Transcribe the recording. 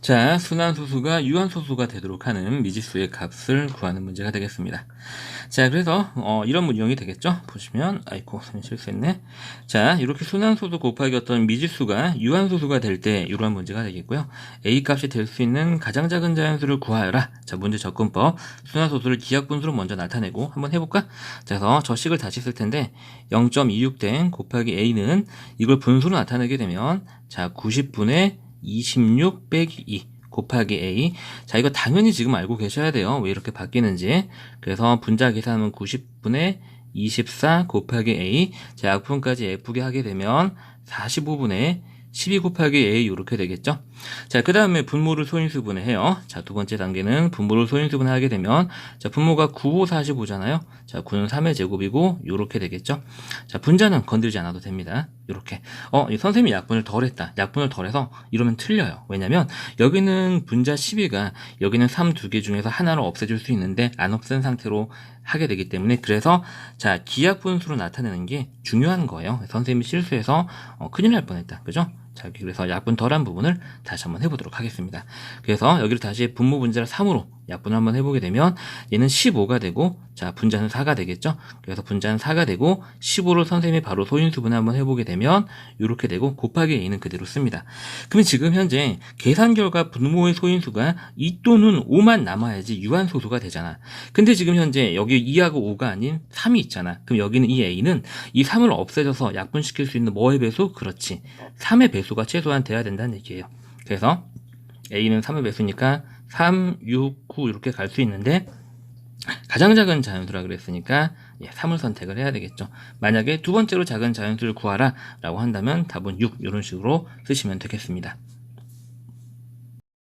자, 순환소수가 유한소수가 되도록 하는 미지수의 값을 구하는 문제가 되겠습니다. 자, 그래서 어, 이런 문형이 되겠죠? 보시면 아이고, 실수했네. 자, 이렇게 순환소수 곱하기 어떤 미지수가 유한소수가 될 때 이러한 문제가 되겠고요. A 값이 될 수 있는 가장 작은 자연수를 구하여라. 자, 문제 접근법. 순환소수를 기하분수로 먼저 나타내고 한번 해볼까? 자, 그래서 저 식을 다시 쓸 텐데 0.26된 곱하기 A는 이걸 분수로 나타내게 되면 자, 90분의 26 빼기 2 곱하기 A. 자, 이거 당연히 지금 알고 계셔야 돼요. 왜 이렇게 바뀌는지. 그래서 분자 계산하면 90분의 24 곱하기 A. 자, 약분까지 예쁘게 하게 되면 45분의 12 곱하기 A 이렇게 되겠죠. 자, 그 다음에 분모를 소인수분해 해요. 자, 두 번째 단계는 분모를 소인수분해 하게 되면 자, 분모가 9, 5, 45잖아요. 자, 9는 3의 제곱이고 이렇게 되겠죠. 자, 분자는 건들지 않아도 됩니다. 이렇게. 어, 이 선생님이 약분을 덜 했다. 약분을 덜 해서 이러면 틀려요. 왜냐면 여기는 분자 12가 여기는 3 두 개 중에서 하나를 없애줄 수 있는데 안 없앤 상태로 하게 되기 때문에 그래서 자, 기약분수로 나타내는 게 중요한 거예요. 선생님이 실수해서 어, 큰일 날 뻔했다. 그죠? 자, 그래서 약분 덜한 부분을 다시 한번 해보도록 하겠습니다. 그래서 여기를 다시 분모 분자를 3으로 약분을 한번 해보게 되면 얘는 15가 되고 자 분자는 4가 되겠죠. 그래서 분자는 4가 되고 15를 선생님이 바로 소인수분해 한번 해보게 되면 이렇게 되고 곱하기 a는 그대로 씁니다. 그러면 지금 현재 계산 결과 분모의 소인수가 2 또는 5만 남아야지 유한소수가 되잖아. 근데 지금 현재 여기 2하고 5가 아닌 3이 있잖아. 그럼 여기는 이 a는 이 3을 없애줘서 약분시킬 수 있는 뭐의 배수? 그렇지. 3의 배수가 최소한 돼야 된다는 얘기예요. 그래서 a는 3의 배수니까 3, 6, 9 이렇게 갈 수 있는데 가장 작은 자연수라 그랬으니까 예, 3을 선택을 해야 되겠죠. 만약에 두 번째로 작은 자연수를 구하라 라고 한다면 답은 6 이런 식으로 쓰시면 되겠습니다.